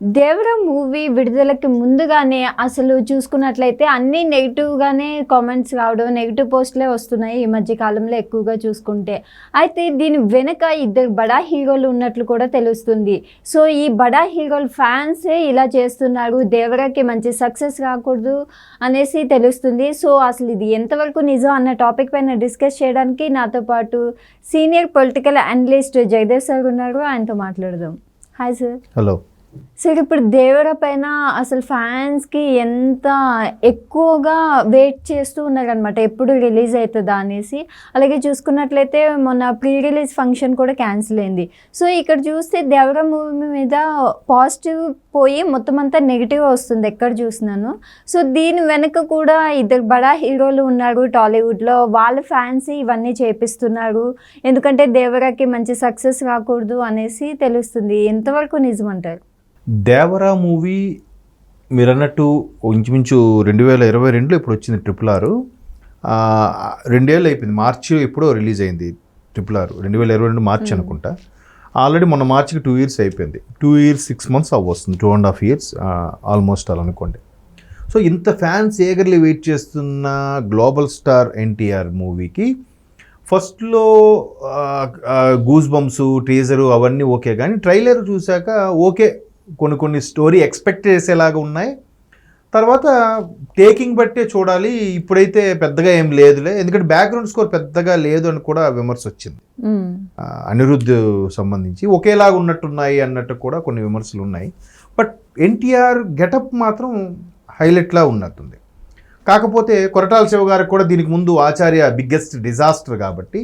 దేవర movie విడుదలకి ముందుగానే అసలు చూసుకున్నట్లయితే అన్ని నెగిటివ్గానే కామెంట్స్ రావడం నెగిటివ్ పోస్ట్లే వస్తున్నాయి ఈ మధ్య కాలంలో ఎక్కువగా చూసుకుంటే. అయితే దీని వెనుక ఇద్దరు బడా హీరోలు ఉన్నట్లు కూడా తెలుస్తుంది. సో ఈ బడా హీరోలు ఫ్యాన్సే ఇలా చేస్తున్నారు. దేవరకి మంచి సక్సెస్ రాకూడదు అనేసి తెలుస్తుంది. సో అసలు ఇది ఎంతవరకు నిజం అన్న టాపిక్ పైన డిస్కస్ చేయడానికి నాతో పాటు senior political analyst Jagadev sir ఉన్నారు. ఆయనతో మాట్లాడదాం. హాయ్ సార్ హలో సో ఇప్పుడు దేవర పైన అసలు ఫ్యాన్స్కి ఎంత ఎక్కువగా వెయిట్ చేస్తూ ఉన్నారనమాట ఎప్పుడు రిలీజ్ అవుతుందా అనేసి. అలాగే చూసుకున్నట్లయితే మొన్న ప్రీ రిలీజ్ ఫంక్షన్ కూడా క్యాన్సిల్ అయింది. సో ఇక్కడ చూస్తే దేవర మూవీ మీద పాజిటివ్ పోయి మొత్తం అంతా నెగిటివ్ వస్తుంది ఎక్కడ చూసినాను. సో దీని వెనుక కూడా ఇద్దరు బడా హీరోలు ఉన్నారు టాలీవుడ్లో. వాళ్ళ ఫ్యాన్స్ ఇవన్నీ చేపిస్తున్నారు. ఎందుకంటే దేవరకి మంచి సక్సెస్ రాకూడదు అనేసి తెలుస్తుంది. ఎంతవరకు నిజమంటారు దేవరా మూవీ మీరు అన్నట్టు ఇంచుమించు రెండు వేల ఇరవై రెండులో ఇప్పుడు వచ్చింది ట్రిపుల్ ఆర్ రెండేళ్ళు అయిపోయింది. మార్చి ఎప్పుడో రిలీజ్ అయింది ట్రిపుల్ ఆర్ రెండు వేల ఇరవై రెండు మార్చి అనుకుంటా. ఆల్రెడీ మొన్న మార్చికి టూ ఇయర్స్ అయిపోయింది. Two years six months అవ్వస్తుంది. Two and half years almost అలా అనుకోండి. సో ఇంత ఫ్యాన్స్ ఏగర్లీ వెయిట్ చేస్తున్న గ్లోబల్ స్టార్ ఎన్టీఆర్ మూవీకి ఫస్ట్లో గూస్ బంప్స్ టీజరు అవన్నీ ఓకే. కానీ ట్రైలర్ చూశాక ఓకే. కొన్ని కొన్ని స్టోరీ ఎక్స్పెక్ట్ చేసేలాగా ఉన్నాయి. తర్వాత టేకింగ్ బట్టే చూడాలి. ఇప్పుడైతే పెద్దగా ఏం లేదులే. ఎందుకంటే బ్యాక్గ్రౌండ్ స్కోర్ పెద్దగా లేదు అని కూడా విమర్శ వచ్చింది. అనిరుద్ధ్ సంబంధించి ఒకేలాగా ఉన్నట్టున్నాయి అన్నట్టు కూడా కొన్ని విమర్శలు ఉన్నాయి. బట్ ఎన్టీఆర్ గెటప్ మాత్రం హైలైట్లా ఉన్నట్టుంది. కాకపోతే కొరటాల శివ గారికి కూడా దీనికి ముందు ఆచార్య బిగ్గెస్ట్ డిజాస్టర్ కాబట్టి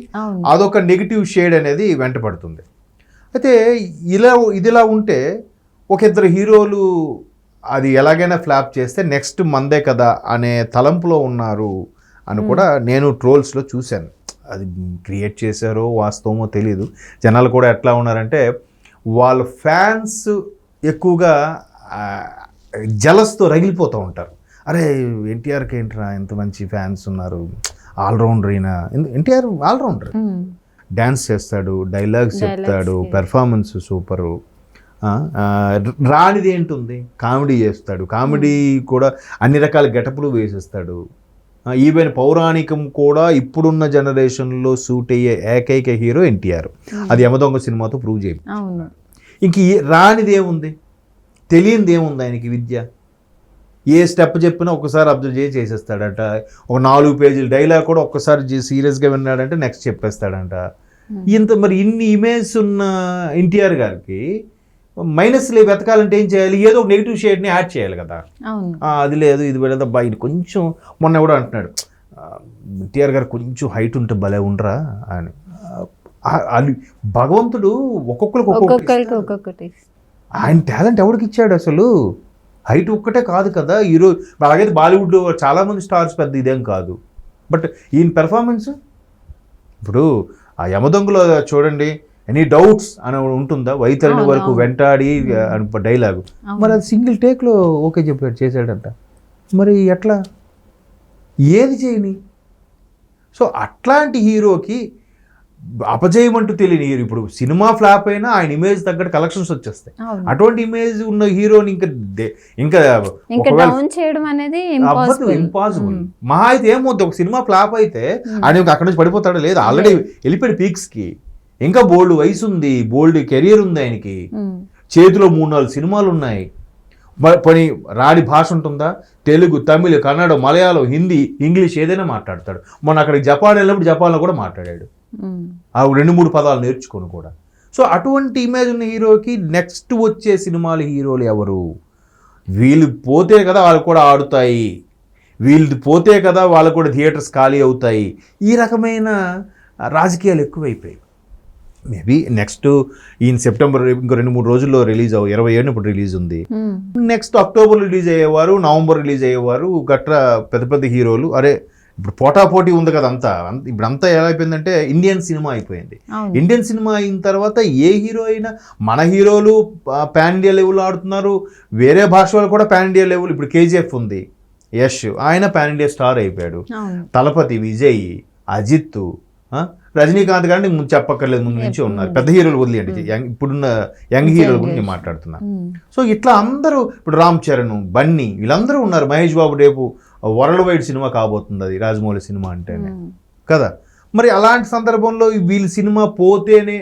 అదొక నెగిటివ్ షేడ్ అనేది వెంటపడుతుంది. అయితే ఇలా ఇదిలా ఉంటే ఒక ఇద్దరు హీరోలు అది ఎలాగైనా ఫ్లాప్ చేస్తే నెక్స్ట్ మందే కదా అనే తలంపులో ఉన్నారు అని కూడా నేను ట్రోల్స్లో చూశాను. అది క్రియేట్ చేశారో వాస్తవమో తెలియదు జనాలు కూడా ఎట్లా ఉన్నారంటే వాళ్ళ ఫ్యాన్స్ ఎక్కువగా జలస్తో రగిలిపోతూ ఉంటారు. అరే ఎన్టీఆర్కి ఏంట్రా ఎంత మంచి ఫ్యాన్స్ ఉన్నారు? ఆల్రౌండర్ అయినా ఎన్టీఆర్ ఆల్రౌండర్. డ్యాన్స్ చేస్తాడు డైలాగ్స్ చెప్తాడు. Performance super. రానిది ఏంటుంది? కామెడీ చేస్తాడు. కామెడీ కూడా అన్ని రకాల గెటప్లు వేసేస్తాడు. ఈవెన్ పౌరాణికం కూడా ఇప్పుడున్న జనరేషన్లో సూట్ అయ్యే ఏకైక హీరో ఎన్టీఆర్. అది యమదొంగ సినిమాతో ప్రూవ్ చేయ. ఇంక ఏ- రానిది ఏముంది తెలియంది ఏముంది ఆయనకి విద్య? ఏ స్టెప్ చెప్పినా ఒకసారి అబ్జర్వ్ చేసి చేసేస్తాడట. ఒక నాలుగు పేజీల డైలాగ్ కూడా ఒక్కసారి సీరియస్గా విన్నాడంటే నెక్స్ట్ చెప్పేస్తాడంట. ఇంత మరి ఇన్ని ఇమేజ్ ఉన్న ఎన్టీఆర్ గారికి మైనస్లే వెతకాలంటే ఏం చేయాలి? ఏదో ఒక నెగిటివ్ షేడ్ని యాడ్ చేయాలి కదా. అది లేదు ఇది లేదు అబ్బా ఇది కొంచెం మొన్న కూడా అంటున్నాడు ఎన్టీఆర్ గారు కొంచెం హైట్ ఉంటే భలే ఉండరా? అని. అది భగవంతుడు ఒక్కొక్కరికి ఒక్కొక్కటి ఒక్కొక్కరికి ఒక్కొక్కటి ఆయన టాలెంట్ ఎవరికి ఇచ్చాడు అసలు? హైట్ ఒక్కటే కాదు కదా. హీరో అలాగైతే బాలీవుడ్ చాలా మంది స్టార్స్ పెద్ద ఇదేం కాదు. బట్ ఈయన పెర్ఫార్మెన్స్ ఇప్పుడు ఆ యమదొంగలో చూడండి ఎనీ డౌట్స్ అని ఉంటుందా? వైతరణి అవును, వరకు. వెంటాడి అని డైలాగు. మరి అది సింగిల్ టేక్లో ఓకే చెప్పాడు చేశాడంట. మరి ఎట్లా? ఏది చేయని? సో అట్లాంటి హీరోకి అపజయమంటూ తెలియని హీరో. ఇప్పుడు సినిమా ఫ్లాప్ అయినా ఆయన ఇమేజ్ తగ్గట్టు కలెక్షన్స్ వచ్చేస్తాయి. అటువంటి ఇమేజ్ ఉన్న హీరోని ఇంకా దే- ఇంకా ఇంపాసిబుల్ మహా అయితే ఏమవుతుంది ఒక సినిమా ఫ్లాప్ అయితే ఆయన అక్కడి నుంచి పడిపోతాడు లేదు ఆల్రెడీ వెళ్ళిపోయాడు పీక్స్కి. ఇంకా బోల్డ్ వయసు ఉంది బోల్డ్ కెరియర్ ఉంది ఆయనకి. చేతిలో మూడు నాలుగు సినిమాలు ఉన్నాయి పోనీ రాడి భాష ఉంటుందా? తెలుగు తమిళ్ కన్నడ మలయాళం హిందీ ఇంగ్లీష్ ఏదైనా మాట్లాడతాడు. మొన్న అక్కడికి జపాన్ వెళ్ళినప్పుడు జపాన్లో కూడా మాట్లాడాడు. ఆ రెండు మూడు పదాలు నేర్చుకొని కూడా. సో అటువంటి ఇమేజ్ ఉన్న హీరోకి నెక్స్ట్ వచ్చే సినిమాలు హీరోలు ఎవరు? వీళ్ళు పోతే కదా వాళ్ళు కూడా ఆడుతాయి. వీళ్ళు పోతే కదా వాళ్ళు కూడా థియేటర్స్ ఖాళీ అవుతాయి. ఈ రకమైన రాజకీయాలు ఎక్కువైపోయాయి. మేబీ నెక్స్ట్ ఈ సెప్టెంబర్ ఇంకో రెండు మూడు రోజుల్లో రిలీజ్ అవ్వ ఇరవై ఏడున ఇప్పుడు రిలీజ్ ఉంది. నెక్స్ట్ అక్టోబర్ రిలీజ్ అయ్యేవారు నవంబర్ రిలీజ్ అయ్యేవారు గట్రా పెద్ద పెద్ద హీరోలు. అరే ఇప్పుడు పోటాపోటీ ఉంది కదా అంతా. ఇప్పుడు అంతా ఎలా అయిపోయిందంటే ఇండియన్ సినిమా అయిపోయింది. ఇండియన్ సినిమా అయిన తర్వాత ఏ హీరో అయినా మన హీరోలు పాన్ ఇండియా లెవెల్ ఆడుతున్నారు. వేరే భాష వాళ్ళు కూడా పాన్ ఇండియా లెవెల్ ఇప్పుడు కేజీఎఫ్ ఉంది. యష్ ఆయన పాన్ ఇండియా స్టార్ అయిపోయాడు. తలపతి విజయ్ అజిత్ రజనీకాంత్ గారిని ముందు చెప్పక్కర్లేదు ముందు నుంచి ఉన్నారు. పెద్ద హీరోలు వదిలేయండి. యంగ్ ఇప్పుడున్న యంగ్ హీరోల గురించి నేను మాట్లాడుతున్నా ఉమ్. సో ఇట్లా అందరూ ఇప్పుడు రామ్ చరణ్ బన్నీ వీళ్ళందరూ ఉన్నారు. మహేష్ బాబు రేపు వరల్డ్ వైడ్ సినిమా కాబోతుంది అది రాజమౌళి సినిమా అంటేనే. కదా? మరి అలాంటి సందర్భంలో వీళ్ళ సినిమా పోతేనే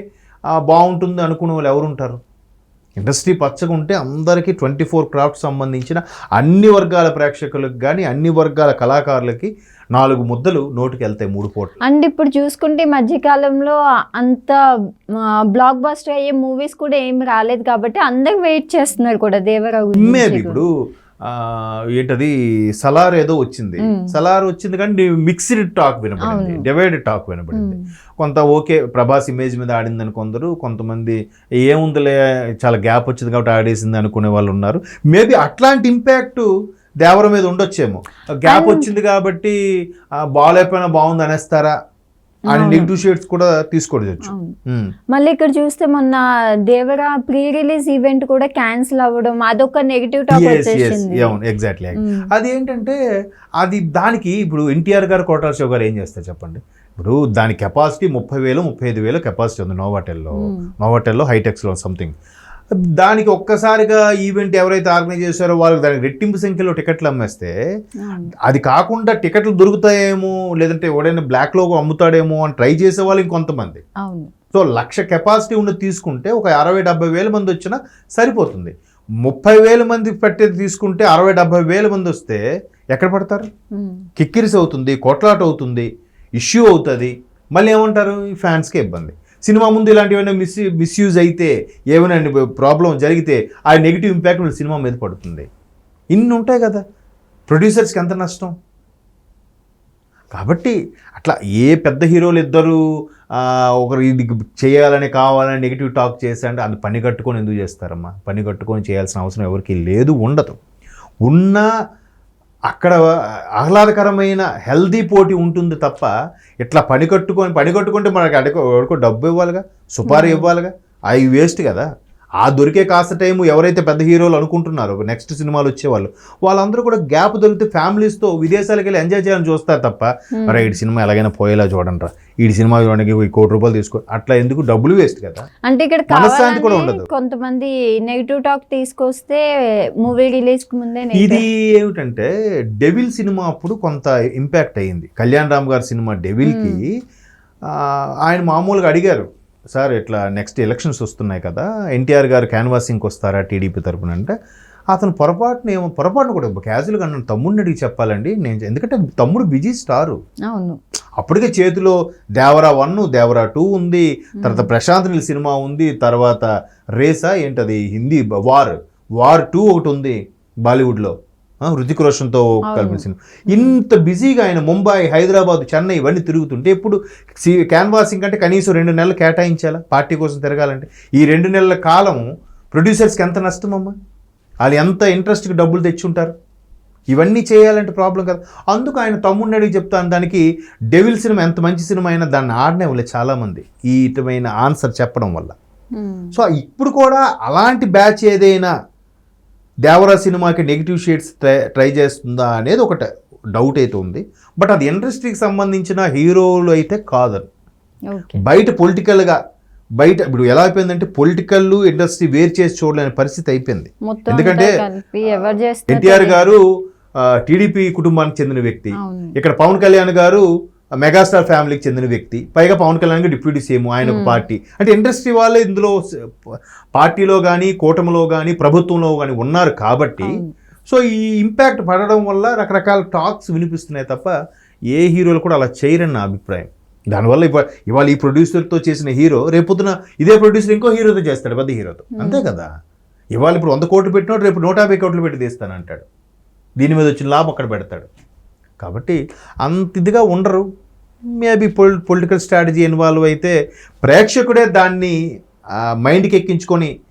బాగుంటుంది అనుకునే వాళ్ళు ఎవరు ఉంటారు ఇండస్ట్రీ పచ్చగా ఉంటే అందరికీ ట్వంటీ ఫోర్ క్రాఫ్ట్ సంబంధించిన అన్ని వర్గాల ప్రేక్షకులకు కానీ అన్ని వర్గాల కళాకారులకి నాలుగు ముద్దలు నోటికి వెళ్తాయి మూడు పూటలు అండ్ ఇప్పుడు చూసుకుంటే ఈ మధ్యకాలంలో అంత బ్లాక్ బస్టర్ అయ్యే మూవీస్ కూడా ఏం రాలేదు కాబట్టి అందరు వెయిట్ చేస్తున్నారు కూడా దేవరావు మేబీ. ఇప్పుడు ఏంటది? సలార్ ఏదో వచ్చింది. సలార్ వచ్చింది కానీ మిక్స్డ్ టాక్ వినపడింది అవును. డివైడెడ్ టాక్ వినపడింది. కొంత ఓకే ప్రభాస్ ఇమేజ్ మీద ఆడిందని కొందరు కొంతమంది ఏముందిలే చాలా గ్యాప్ వచ్చింది కాబట్టి ఆడేసింది అనుకునే వాళ్ళు ఉన్నారు. మేబీ అట్లాంటి ఇంపాక్ట్ దేవర మీద ఉండొచ్చేమో. గ్యాప్ వచ్చింది కాబట్టి బాల్ అయిపోయినా బాగుంది అనేస్తారా? అవును. నెగిటివ్ షేడ్స్ కూడా తీసుకోవచ్చు. మళ్ళీ ఇక్కడ చూస్తే మొన్న దేవరా ప్రీ రిలీజ్ ఈవెంట్ కూడా క్యాన్సిల్ అవ్వడం అదొక నెగిటివ్ టాక్ వచ్చేసింది అవును ఎగ్జాక్ట్లీ. అది ఏంటంటే అది దానికి ఇప్పుడు ఎన్టీఆర్ గారు కోటాల శివ గారు ఏం చేస్తారు చెప్పండి ఇప్పుడు దాని కెపాసిటీ ముప్పై వేలు ముప్పై ఐదు వేలు కెపాసిటీ ఉంది నోవాటెల్లో. నోవాటెల్లో హైటెక్స్లో సంథింగ్ దానికి ఒక్కసారిగా ఈవెంట్ ఎవరైతే ఆర్గనైజ్ చేశారో వాళ్ళకి దానికి రెట్టింపు సంఖ్యలో టికెట్లు అమ్మేస్తే. అది కాకుండా టికెట్లు దొరుకుతాయేమో లేదంటే ఎవడైనా బ్లాక్లో అమ్ముతాడేమో అని ట్రై చేసే వాళ్ళు ఇంకొంతమంది. సో లక్ష కెపాసిటీ ఉన్నది తీసుకుంటే ఒక అరవై డెబ్బై వేల మంది వచ్చినా సరిపోతుంది. ముప్పై వేల మంది పెట్టేది తీసుకుంటే అరవై డెబ్బై వేల మంది వస్తే ఎక్కడ పడతారు. కిక్కిరిసి అవుతుంది కొట్లాట అవుతుంది ఇష్యూ అవుతుంది. మళ్ళీ ఏమంటారు? ఈ ఫ్యాన్స్కే ఇబ్బంది. సినిమా ముందు ఇలాంటివైనా మిస్ మిస్యూజ్ అయితే ఏమైనా ప్రాబ్లం జరిగితే ఆ నెగిటివ్ ఇంపాక్ట్ వీళ్ళ సినిమా మీద పడుతుంది. ఇన్ని ఉంటాయి కదా. ప్రొడ్యూసర్స్కి ఎంత నష్టం? కాబట్టి అట్లా ఏ పెద్ద హీరోలు ఇద్దరు ఒకరు ఇది చేయాలని కావాలని నెగిటివ్ టాక్ చేస్తే అంటే అది పని కట్టుకొని ఎందుకు చేస్తారమ్మా? పని కట్టుకొని చేయాల్సిన అవసరం ఎవరికి లేదు ఉండదు. ఉన్నా అక్కడ ఆహ్లాదకరమైన హెల్దీ పోటీ ఉంటుంది తప్ప ఇట్లా పని కట్టుకొని పని కట్టుకుంటే మనకి అడుగు ఎవరికో డబ్బు ఇవ్వాలిగా సుపారీ ఇవ్వాలిగా అవి వేస్ట్ కదా. ఆ దొరికే కాస్త టైం ఎవరైతే పెద్ద హీరోలు అనుకుంటున్నారో నెక్స్ట్ సినిమాలు వచ్చేవాళ్ళు వాళ్ళందరూ కూడా గ్యాప్ దొరికితే ఫ్యామిలీస్తో విదేశాలకు వెళ్ళి ఎంజాయ్ చేయాలని చూస్తారు తప్ప Hmm. మరి ఈ సినిమా ఎలాగైనా పోయేలా చూడండి రా ఈ సినిమా చూడడానికి ఈ కోటి రూపాయలు తీసుకో అట్లా ఎందుకు? డబ్బులు వేస్ట్ కదా. అంటే ఇక్కడ మనశ్శాంతి కూడా ఉండదు. కొంతమంది నెగిటివ్ టాక్ తీసుకొస్తే మూవీ రిలీజ్కు ముందే ఇది ఏమిటంటే డెవిల్ సినిమా అప్పుడు కొంత ఇంపాక్ట్ అయ్యింది. కళ్యాణ్ రామ్ గారి సినిమా డెవిల్కి ఆ, ఆయన మామూలుగా అడిగారు సార్ ఇట్లా నెక్స్ట్ ఎలక్షన్స్ వస్తున్నాయి కదా ఎన్టీఆర్ గారు క్యాన్వాసింగ్కి వస్తారా టీడీపీ తరపున అంటే అతను పొరపాటున ఏమో పొరపాటున కూడా క్యాజువల్గా నన్ను తమ్ముడిని అడిగి చెప్పాలండి నేను ఎందుకంటే తమ్ముడు బిజీ స్టారు అవును. అప్పటికే చేతిలో దేవరా వన్ దేవరా టూ ఉంది తర్వాత ప్రశాంత్ నీల్ సినిమా ఉంది తర్వాత రేసా ఏంటది హిందీ వార్ వార్ టూ ఒకటి ఉంది బాలీవుడ్లో. హృతిక్ రోషన్తో కలిపిన సినిమా. ఇంత బిజీగా ఆయన ముంబై హైదరాబాద్ చెన్నై ఇవన్నీ తిరుగుతుంటే ఇప్పుడు క్యాన్వాసింగ్ అంటే కనీసం రెండు నెలలు కేటాయించాలా? పార్టీ కోసం తిరగాలంటే. ఈ రెండు నెలల కాలం ప్రొడ్యూసర్స్కి ఎంత నష్టం అమ్మా వాళ్ళు ఎంత ఇంట్రెస్ట్కి డబ్బులు తెచ్చుంటారు? ఇవన్నీ చేయాలంటే ప్రాబ్లం కదా. అందుకు ఆయన తమ్ముడిని అడిగి చెప్తాను దానికి డెవిల్ సినిమా ఎంత మంచి సినిమా అయినా దాన్ని ఆడనే వాళ్ళు చాలామంది. ఈ ఇటమైన ఆన్సర్ చెప్పడం వల్ల. సో ఇప్పుడు కూడా అలాంటి బ్యాచ్ ఏదైనా దేవరా సినిమాకి నెగిటివ్ షేడ్స్ ట్రై ట్రై చేస్తుందా అనేది ఒకటి డౌట్ అయితే ఉంది. బట్ అది ఇండస్ట్రీకి సంబంధించిన హీరోలు అయితే కాదని. బయట పొలిటికల్గా బయట ఇప్పుడు ఎలా అయిపోయిందంటే పొలిటికల్ ఇండస్ట్రీ వేరు చేసి చూడలేని పరిస్థితి అయిపోయింది. ఎందుకంటే ఎన్టీఆర్ గారు టీడీపీ కుటుంబానికి చెందిన వ్యక్తి. ఇక్కడ పవన్ కళ్యాణ్ గారు మెగాస్టార్ ఫ్యామిలీకి చెందిన వ్యక్తి పైగా పవన్ కళ్యాణ్ గారు డిప్యూటీ సీఎం ఆయన ఒక. పార్టీ. అంటే ఇండస్ట్రీ వాళ్ళే ఇందులో పార్టీలో కానీ కూటమిలో కానీ ప్రభుత్వంలో కానీ ఉన్నారు కాబట్టి. సో ఈ ఇంపాక్ట్ పడడం వల్ల రకరకాల టాక్స్ వినిపిస్తున్నాయి తప్ప ఏ హీరోలు కూడా అలా చేయరని నా అభిప్రాయం. దానివల్ల ఇవ ఇవాళ ఈ ప్రొడ్యూసర్తో చేసిన హీరో రేపొద్దున ఇదే ప్రొడ్యూసర్ ఇంకో హీరోతో చేస్తాడు పెద్ద హీరోతో. అంతే కదా? ఇవాళ ఇప్పుడు వంద కోట్లు పెట్టినోడు రేపు నూట యాభై కోట్లు పెట్టి తీస్తానంటాడు. దీని మీద వచ్చిన లాభం అక్కడ పెడతాడు. కాబట్టి అంత ఇదిగా ఉండరు. మేబీ పొలి పొలిటికల్ స్ట్రాటజీ ఇన్వాల్వ్ అయితే ప్రేక్షకుడే దాన్ని మైండ్కి ఎక్కించుకొని